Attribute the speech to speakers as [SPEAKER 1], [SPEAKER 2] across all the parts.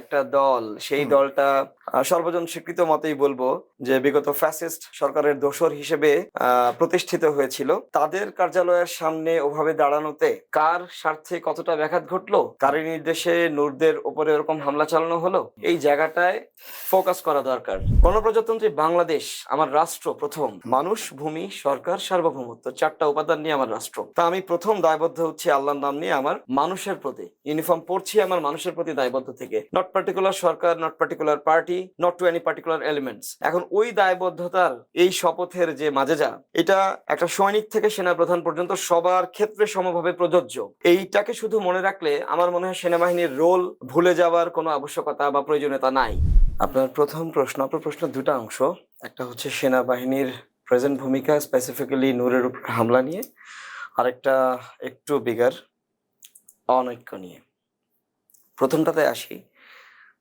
[SPEAKER 1] একটা দল সেই দলটা সর্বজন স্বীকৃত মতেই বলব যে বিগত ফ্যাসিস্ট সরকারের দোসর হিসেবে প্রতিষ্ঠিত হয়েছিল। তাদের কার্যালয়ের সামনে ওভাবে দাঁড়ানোতে কার স্বার্থে কতটা ব্যাঘাত ঘটলো কারি নির্দেশে নূরদের উপরে এরকম হামলা চালানো হলো এই জায়গাটায় ফোকাস করা দরকার। গণপ্রজাতন্ত্রী বাংলাদেশ আমার রাষ্ট্র প্রথম। মানুষ ভূমি সরকার সার্বভৌমত্ব চারটা উপাদান নিয়ে আমার রাষ্ট্র। তা আমি প্রথম দায়বদ্ধ হচ্ছি আল্লাহর নাম নিয়ে আমার মানুষের প্রতি। ইউনিফর্ম পড়ছি আমার মানুষের প্রতি দায়বদ্ধ থেকে। Not particular Sarkar not particular party not to any particular elements এখন ওই দায়বদ্ধতার এই শপথের যে মাজেজা, এটা একটা সৈনিক থেকে সেনা প্রধান পর্যন্ত সবার ক্ষেত্রে সমভাবে প্রযোজ্য। এইটাকে শুধু মনে রাখলে আমার মনে হয় সেনাবাহিনীর রোল ভুলে যাওয়ার কোনো আবশ্যকতা বা প্রয়োজনীয়তা নাই। আপনার প্রথম প্রশ্ন, আপনার প্রশ্ন দুটা অংশ। একটা হচ্ছে সেনাবাহিনীর প্রেজেন্ট ভূমিকা স্পেসিফিক্যালি নূরের উপর হামলা নিয়ে। আরেকটা একটু বিগার অনৈক্য নিয়ে। প্রথমটাতে আসি।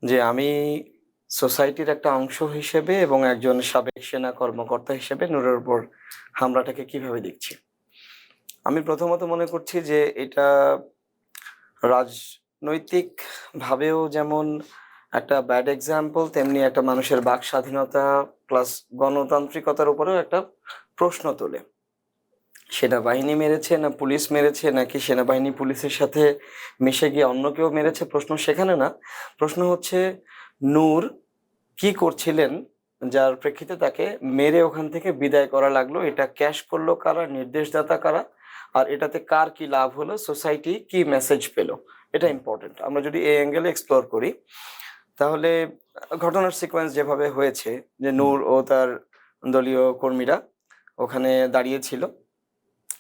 [SPEAKER 1] যে আমি সোসাইটির একটা অংশ হিসেবে এবং একজন সাবেক সেনা কর্মকর্তা হিসেবে নূরের উপর হামলাটাকে কীভাবে দেখছি? আমি প্রথমত মনে করছি যে এটা রাজনৈতিক ভাবেও যেমন একটা ব্যাড এক্সাম্পল তেমনি একটা মানুষের বাক স্বাধীনতা প্লাস গণতান্ত্রিকতার উপরেও একটা প্রশ্ন তোলে। সেনাবাহিনী মেরেছে না পুলিশ মেরেছে নাকি সেনাবাহিনী পুলিশের সাথে মিশে গিয়ে অন্য কেউ মেরেছে? প্রশ্ন সেখানে না। প্রশ্ন হচ্ছে নূর কি করছিলেন যার প্রেক্ষিতে তাকে মেরে ওখান থেকে বিদায় করা লাগল? এটা ক্যাশ করল কারা? নির্দেশদাতা কারা? আর এটাতে কার কি লাভ হলো? সোসাইটি কি মেসেজ পেল? এটা ইম্পর্টেন্ট আমরা যদি এই অ্যাঙ্গেলে এক্সপ্লোর করি তাহলে ঘটনার সিকোয়েন্স যেভাবে হয়েছে যে নূর ও তার দলীয় কর্মীরা ওখানে দাঁড়িয়েছিল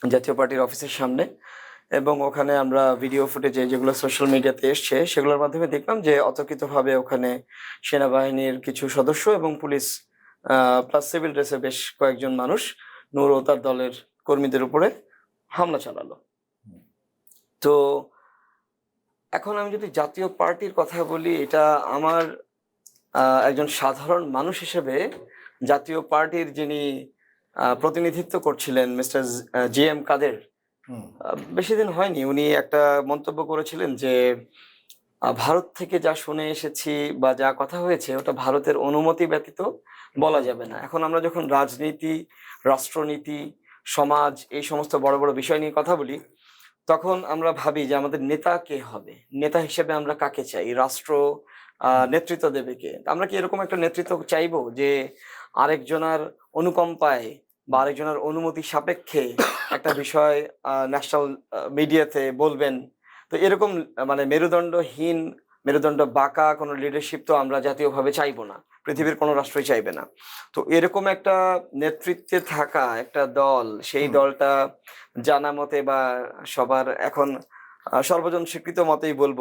[SPEAKER 1] জাতীয় পার্টির অফিসের সামনে এবং ওখানে আমরা ভিডিও ফুটেজে যেগুলো সোশ্যাল মিডিয়াতে এসছে সেগুলোর মাধ্যমে দেখলাম যে অতর্কিতভাবে ওখানে সেনাবাহিনীর কিছু সদস্য এবং পুলিশ প্লাস সিভিল ড্রেসে বেশ কয়েকজন মানুষ নূর ও তার দলের কর্মীদের উপরে হামলা চালালো। তো এখন আমি যদি জাতীয় পার্টির কথা বলি, এটা আমার একজন সাধারণ মানুষ হিসেবে জাতীয় পার্টির যিনি প্রতিনিধিত্ব করছিলেন মিস্টার জি এম কাদের। বেশি দিন হয়নি। উনি একটা মন্তব্য করেছিলেন যে ভারত থেকে যা শুনে এসেছি বা যা কথা হয়েছে ওটা ভারতের অনুমতি ব্যতীত বলা যাবে না। এখন আমরা যখন রাজনীতি রাষ্ট্রনীতি সমাজ এই সমস্ত বড় বড় বিষয় নিয়ে কথা বলি তখন আমরা ভাবি যে আমাদের নেতা কে হবে? নেতা হিসেবে আমরা কাকে চাই? রাষ্ট্র আহ, নেতৃত্ব দেবে কে? আমরা কি এরকম একটা নেতৃত্ব চাইব যে আরেকজনার অনুকম্পায় বা আরেকজনের অনুমতি সাপেক্ষে একটা বিষয় ন্যাশনাল মিডিয়াতে বলবেন। তো এরকম মানে মেরুদণ্ডহীন মেরুদণ্ড বাঁকা কোনো লিডারশিপ তো আমরা জাতীয়ভাবে চাইব না। পৃথিবীর কোনো রাষ্ট্রই চাইবে না। তো এরকম একটা নেতৃত্বে থাকা একটা দল সেই দলটা জানা মতে বা সবার এখন সর্বজন স্বীকৃত মতেই বলব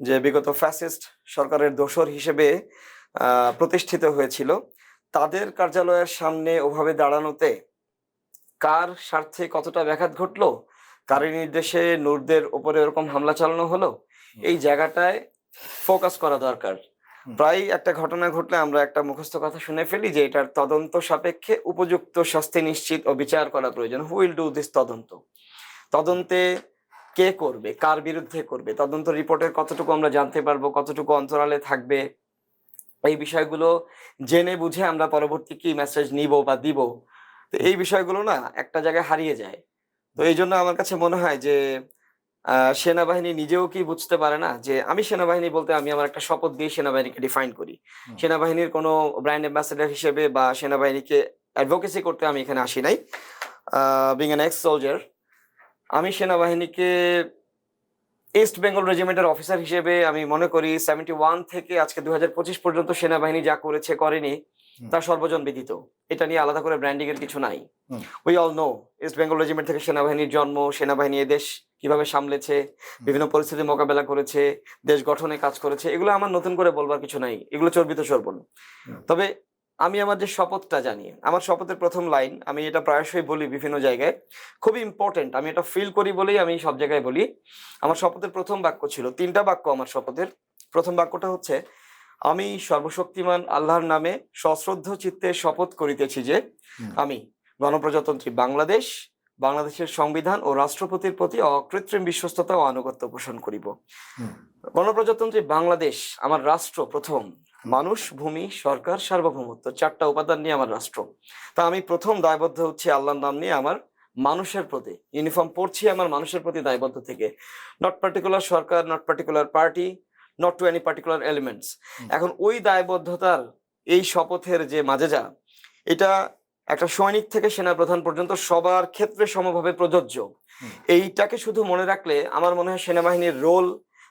[SPEAKER 1] যে বিগত ফ্যাসিস্ট সরকারের দোসর হিসেবে আহ, প্রতিষ্ঠিত হয়েছিল। তাদের কার্যালয়ের সামনে ওভাবে দাঁড়ানোতে কার স্বার্থে কতটা ব্যাঘাত ঘটলো? কারি নির্দেশে নূরদের উপরে এরকম হামলা চালানো হলো? এই জায়গাটায় ফোকাস করা দরকার। প্রায় একটা ঘটনা ঘটলে আমরা একটা মুখস্থ কথা শুনে ফেলি যে এটার তদন্ত সাপেক্ষে উপযুক্ত শাস্তি নিশ্চিত ও বিচার করা প্রয়োজন। হুইল ডু দিস তদন্ত? তদন্তে কে করবে? কার বিরুদ্ধে করবে? তদন্ত রিপোর্টের কতটুকু আমরা জানতে পারব? কতটুকু অন্তরালে থাকবে? এই বিষয়গুলো জেনে বুঝে আমরা পরবর্তী কি মেসেজ নিব বা দিব? তো এই বিষয়গুলো না একটা জায়গায় হারিয়ে যায়। তো এই জন্য আমার কাছে মনে হয় যে সেনাবাহিনী নিজেও কি বুঝতে পারে না যে আমি সেনাবাহিনী বলতে আমি আমার একটা শপথ দিয়ে সেনাবাহিনীকে ডিফাইন করি। সেনাবাহিনীর কোনো ব্র্যান্ড অ্যাম্বাসেডার হিসেবে বা সেনাবাহিনীকে অ্যাডভোকেসি করতে আমি এখানে আসি নাই। বিং অ্যান এক্স সোলজার আমি সেনাবাহিনীকে ইস্ট বেঙ্গল রেজিমেন্টের অফিসার হিসেবে আমি মনে করি সেভেন্টি ওয়ান থেকে আজকে দু পর্যন্ত সেনাবাহিনী যা করেছে করেনি তা সর্বজন বিদিত এটা নিয়ে আলাদা করে ব্র্যান্ডিং এর কিছু নাই। We all know East Bengal Regiment থেকে সেনাবাহিনীর জন্ম সেনাবাহিনী দেশ কীভাবে সামলেছে বিভিন্ন পরিস্থিতি মোকাবেলা করেছে দেশ গঠনে কাজ করেছে এগুলো আমার নতুন করে বলবার কিছু নাই। এগুলো চর্বিত চর্বণ তবে আমি আমার যে শপথটা জানি। আমার শপথের প্রথম লাইন আমি এটা প্রায়শই বলি বিভিন্ন জায়গায়। খুবই ইম্পর্টেন্ট আমি এটা ফিল করি বলেই আমি সব জায়গায় বলি। আমার শপথের প্রথম বাক্য ছিল তিনটা বাক্য আমার শপথের। প্রথম বাক্যটা হচ্ছে আমি সর্বশক্তিমান আল্লাহর নামে সশ্রদ্ধ চিত্তে শপথ করিতেছি যে আমি গণপ্রজাতন্ত্রী বাংলাদেশ বাংলাদেশের সংবিধান ও রাষ্ট্রপতির প্রতি অকৃত্রিম বিশ্বস্ততা ও আনুগত্য পোষণ করিব। গণপ্রজাতন্ত্রী বাংলাদেশ আমার রাষ্ট্র প্রথম। মানুষ ভূমি সরকার সার্বভৌমত্ব চারটা উপাদান নিয়ে আমার রাষ্ট্র। তা আমি প্রথম দায়বদ্ধ হচ্ছে আল্লাহর নাম নিয়ে আমার মানুষের প্রতি। ইউনিফর্ম পড়ছি আমার মানুষের প্রতি দায়বদ্ধ থেকে। Not particular Sarkar not particular party not to any particular elements এখন ওই দায়বদ্ধতার এই শপথের যে মাজেজা এটা একটা সৈনিক থেকে সেনাপ্রধান পর্যন্ত সবার ক্ষেত্রে সমভাবে প্রযোজ্য। এইটাকে শুধু মনে রাখলে আমার মনে হয় সেনাবাহিনীর রোল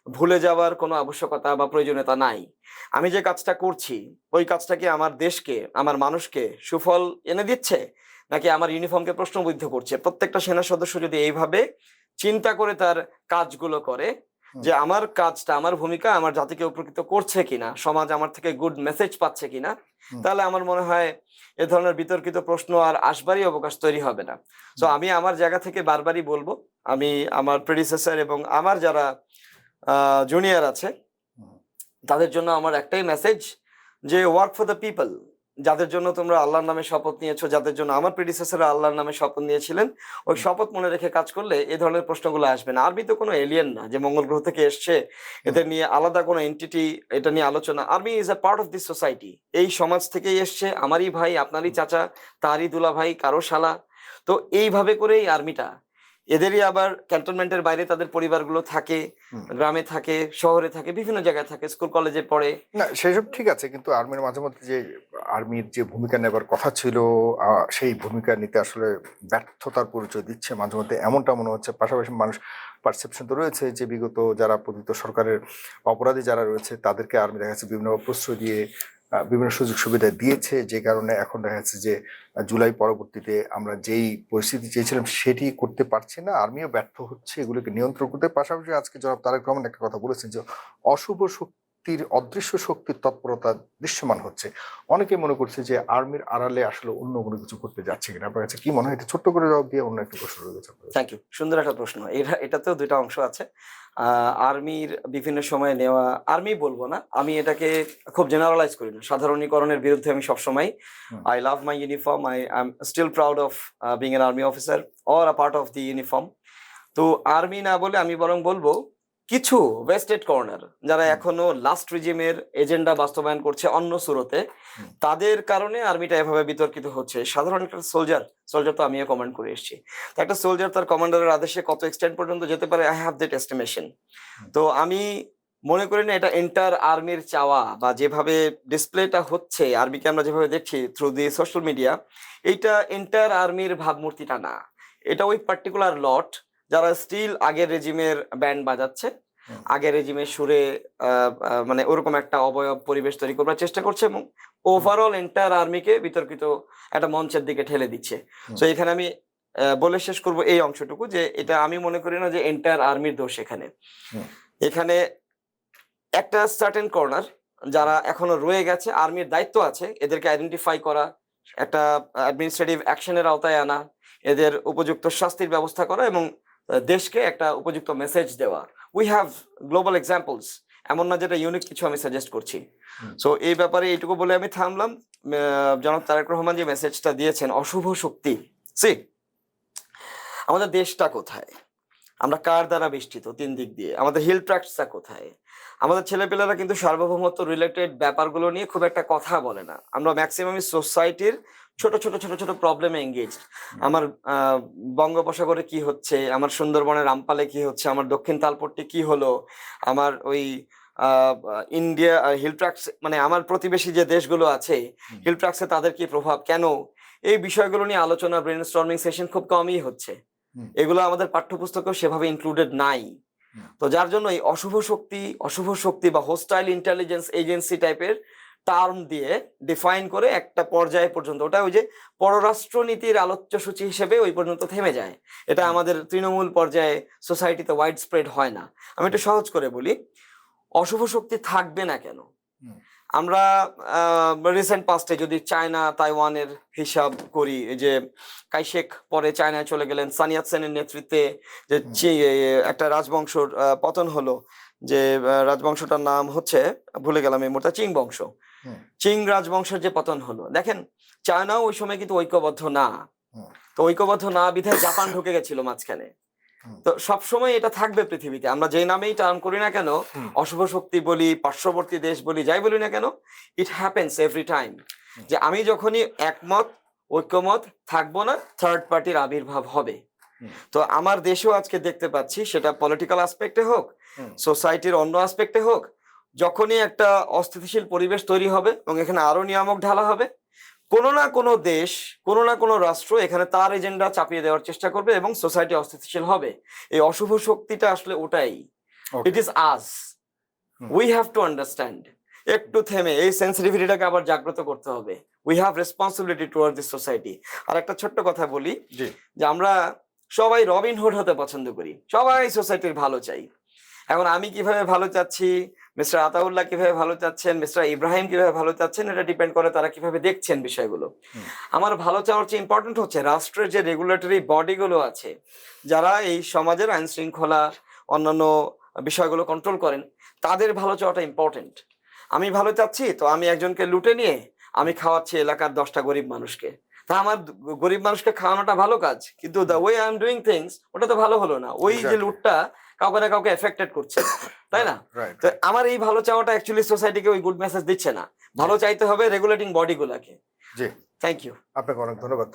[SPEAKER 1] ভুলে যাওয়ার কোনো আবশ্যকতা বা প্রয়োজনীয়তা নাই। আমি যে কাজটা করছি ওই কাজটা কি আমার দেশকে আমার মানুষকে সুফল এনে দিচ্ছে? নাকি আমার ইউনিফর্মকে প্রশ্নবিদ্ধ করছে? প্রত্যেকটা সেনা সদস্য যদি এইভাবে চিন্তা করে তার কাজগুলো করে যে আমার কাজটা আমার ভূমিকা আমার জাতিকে উপকৃত করছে কিনা সমাজ আমার থেকে গুড মেসেজ পাচ্ছে কিনা তাহলে আমার মনে হয় এ ধরনের বিতর্কিত প্রশ্ন আর আসবারই অবকাশ তৈরি হবে না। তো আমি আমার জায়গা থেকে বারবারই বলব আমি আমার প্রেডিসেসার এবং আমার যারা জুনিয়র আছে। তাদের জন্য আমার একটাই মেসেজ যে ওয়ার্ক ফর দ্য পিপল যাদের জন্য তোমরা আল্লাহর নামে শপথ নিয়েছো যাদের জন্য আমার প্রেডিসেসররা আল্লাহর নামে শপথ নিয়েছিলেন ওই শপথ মনে রেখে কাজ করলে এই ধরনের প্রশ্নগুলো আসবে না। আরবি তো কোনো এলিয়েন না যে মঙ্গল গ্রহ থেকে এসছে এদের নিয়ে আলাদা কোনো এন্টিটি এটা নিয়ে আলোচনা। Army is a part of this society এই সমাজ থেকেই এসছে আমারই ভাই আপনারই চাচা তারই দুলা ভাই কারও শালা। তো এইভাবে করেই আর্মিটা এদেরই আবার ক্যান্টনমেন্টের বাইরে তাদের পরিবারগুলো থাকে গ্রামে থাকে শহরে থাকে বিভিন্ন জায়গায় থাকে স্কুল কলেজে পড়ে।
[SPEAKER 2] না সেসব ঠিক আছে কিন্তু আর্মির মাঝে মধ্যে যে আর্মির যে ভূমিকা নেবার কথা ছিল সেই ভূমিকা নিতে আসলে ব্যর্থতার পরিচয় দিচ্ছে মাঝে মধ্যে। এমনটা মনে হচ্ছে। পাশাপাশি মানুষ পারসেপশন তো রয়েছে যে বিগত যারা পতিত সরকারের অপরাধী যারা রয়েছে তাদেরকে আর্মি দেখা যাচ্ছে বিভিন্ন প্রশ্রয় দিয়ে বিভিন্ন সুযোগ সুবিধা দিয়েছে, যে কারণে এখন দেখা যাচ্ছে যে জুলাই পরবর্তীতে আমরা যেই পরিস্থিতি চেয়েছিলাম সেটি করতে পারছি না। আর্মিও ব্যর্থ হচ্ছে, এগুলোকে নিয়ন্ত্রণ করতে। পাশাপাশি আজকে জনাব তারেক রহমান একটা কথা বলেছেন যে, অশুভ শক্তির অদৃশ্য শক্তির তৎপরতা দৃশ্যমান হচ্ছে। অনেকে মনে করছে যে আর্মির আড়ালে আসলে অন্য কোনো কিছু করতে যাচ্ছে কিনা। আপনার কাছে কি মনে হয়? এটা ছোট্ট করে জবাব দিয়ে অন্য একটা প্রশ্ন রয়েছে
[SPEAKER 1] থ্যাংক ইউ সুন্দর একটা প্রশ্ন। এটা এটাতেও দুইটা অংশ আছে। আর্মির বিভিন্ন সময় নেওয়া আর্মি বলব না আমি এটাকে খুব জেনারেলাইজ করি না। সাধারণীকরণের বিরুদ্ধে আমি সবসময় I love my uniform I I am still proud of being an army officer or a part of the uniform তো আর্মি না বলে আমি বরং বলব কিছু ওয়েস্টেড কর্নার যারা। এখনও লাস্ট রিজিমের এজেন্ডা বাস্তবায়ন করছে অন্য সুরতে তাদের কারণে আর্মিটা এভাবে বিতর্কিত হচ্ছে। সাধারণ একটা সোলজার সোলজার তো আমিও কমান্ড করে এসেছি। তো একটা সোলজার তার কমান্ডারের আদেশে কত এক্সটেন্ড পর্যন্ত যেতে পারে আই হ্যাভ দ্যাট এস্টিমেশন তো আমি মনে করি না এটা এন্টার আর্মির চাওয়া বা যেভাবে ডিসপ্লেটা হচ্ছে আর্মিকে আমরা যেভাবে দেখছি থ্রু দি সোশ্যাল মিডিয়া এইটা এন্টার আর্মির ভাবমূর্তিটা না। এটা ওই পার্টিকুলার লট যারা স্টিল আগের রেজিমের ব্যান্ড বাজাচ্ছে। আগের রেজিমের সুরে মানে ওরকম একটা অবয়ব পরিবেশ তৈরি করবার চেষ্টা করছে এবং ওভারঅল এন্টার আর্মিকে বিতর্কিত একটা মঞ্চের দিকে ঠেলে দিচ্ছে। তো এখানে আমি বলে শেষ করব এই অংশটুকু যে এটা আমি মনে করি না যে এন্টার আর্মির দোষ এখানে। এখানে একটা সার্টেন কর্নার যারা এখনও রয়ে গেছে আর্মির দায়িত্ব আছে এদেরকে আইডেন্টিফাই করা একটা অ্যাডমিনিস্ট্রেটিভ অ্যাকশনের আওতায় আনা এদের উপযুক্ত শাস্তির ব্যবস্থা করা এবং দেশকে একটা উপযুক্ত মেসেজ দেওয়া। উই হ্যাভ গ্লোবাল এক্সাম্পলস এমন না যেটা ইউনিক কিছু আমি সাজেস্ট করছি। সো এই ব্যাপারে এইটুকু বলে আমি থামলাম। জনাব তারেক রহমান যে মেসেজটা দিয়েছেন অশুভ শক্তি। সি আমাদের দেশটা কোথায়? আমরা কার দ্বারা বেষ্টিত তিন দিক দিয়ে? আমাদের হিল ট্র্যাক্টসটা কোথায়? আমাদের ছেলেপেলেরা কিন্তু সার্বভৌমত্ব রিলেটেড ব্যাপারগুলো নিয়ে খুব একটা কথা বলে না। আমরা ম্যাক্সিমাম সোসাইটির ছোট ছোট ছোট ছোট প্রবলেমে এঙ্গেজ আমার বঙ্গোপসাগরে কি হচ্ছে? আমার সুন্দরবনের রামপালে কি হচ্ছে? আমার দক্ষিণ তালপট্টি কি হলো? আমার ওই ইন্ডিয়া হিল ট্র্যাক্স মানে আমার প্রতিবেশী যে দেশগুলো আছে। হিল ট্র্যাক্সে তাদের কি প্রভাব? কেন? এই বিষয়গুলো নিয়ে আলোচনা ব্রেন স্টর্মিং সেশন খুব কমই হচ্ছে। এগুলো আমাদের পাঠ্যপুস্তকেও সেভাবে ইনক্লুডেড নাই। তো যার জন্য এই অশুভ শক্তি অশুভ শক্তি বা হোস্টাইল ইন্টেলিজেন্স এজেন্সি টাইপের টার্ম দিয়ে ডিফাইন করে একটা পর্যায়ে পর্যন্ত ওটা ওই যে পররাষ্ট্রনীতির আলোচ্য সূচি হিসেবে ওই পর্যন্ত থেমে যায় এটা আমাদের তৃণমূল পর্যায়ে সোসাইটিতে ওয়াইড স্প্রেড হয় না আমি একটু সহজ করে বলি অশুভ শক্তি থাকবে না কেন। আমরা রিসেন্ট পাস্টে যদি চায়না তাইওয়ানের হিসাব করি এই যে কাইশেক পরে চায়নায় চলে গেলেন সানিয়াত সেনের নেতৃত্বে যে। একটা রাজবংশর পতন হলো যে রাজবংশটার নাম হচ্ছে ভুলে গেলাম এই মুহূর্তে চিং বংশ। চিং রাজবংশের যে পতন হলো। দেখেন চায়নাও ওই সময় কিন্তু ঐক্যবদ্ধ না। তো ঐক্যবদ্ধ না বিধায় জাপান ঢুকে গেছিল মাঝখানে। তো সবসময় এটা থাকবে পৃথিবীতে। আমরা যে নামেই টার্ন করি না কেন। অশুভ শক্তি বলি পার্শ্ববর্তী দেশ বলি যাই বলি না কেন ইট হ্যাপেন্স এভরি টাইম যে আমি যখনই একমত ঐক্যমত থাকব না থার্ড পার্টির আবির্ভাব হবে। তো আমার দেশেও আজকে দেখতে পাচ্ছি সেটা পলিটিক্যাল আসপেক্টে হোক সোসাইটির অন্য আসপেক্টে হোক যখনই একটা অস্থিতিশীল পরিবেশ তৈরি হবে এবং এখানে আরও নিয়ামক ঢালা হবে কোনো না কোনো দেশ কোনো না কোনো রাষ্ট্র এখানে তার এজেন্ডা চাপিয়ে দেওয়ার চেষ্টা করবে এবং সোসাইটি অস্থিতিশীল হবে। এই অশুভ শক্তিটা আসলে ওটাই। It is as we have to understand একটু থেমে এই সেন্সিটিভিটিটাকে আবার জাগ্রত করতে হবে। We have responsibility toward this society আর একটা ছোট্ট কথা বলি যে আমরা সবাই রবিন হুড হতে পছন্দ করি। সবাই সোসাইটির ভালো চাই। এখন আমি কীভাবে ভালো চাচ্ছি? মিস্টার আতাউল্লাহ কীভাবে ভালো চাচ্ছেন মিস্টার ইব্রাহিম কীভাবে ভালো চাচ্ছেন এটা ডিপেন্ড করে তারা কীভাবে দেখছেন বিষয়গুলো। আমার ভালো চাওয়ার চেয়ে ইম্পর্টেন্ট হচ্ছে রাষ্ট্রের যে রেগুলেটরি বডিগুলো আছে যারা এই সমাজের আইন শৃঙ্খলা অন্যান্য বিষয়গুলো কন্ট্রোল করেন তাদের ভালো চাওয়াটা ইম্পর্টেন্ট আমি ভালো চাচ্ছি তো আমি একজনকে লুটে নিয়ে আমি খাওয়াচ্ছি এলাকার দশটা গরিব মানুষকে। তা আমার গরিব মানুষকে খাওয়ানোটা ভালো কাজ কিন্তু the way I am doing things ওটা তো ভালো হলো না। ওই যে লুটটা কাউকে না কাউকে এফেক্টেড করছে তাই না? তো আমার এই ভালো চাওয়াটা অ্যাকচুয়ালি সোসাইটিকে ওই গুড মেসেজ দিচ্ছে না। ভালো চাইতে হবে রেগুলেটিং বডিগুলোকে
[SPEAKER 2] জি।
[SPEAKER 1] থ্যাংক ইউ
[SPEAKER 2] আপনাকে অনেক ধন্যবাদ।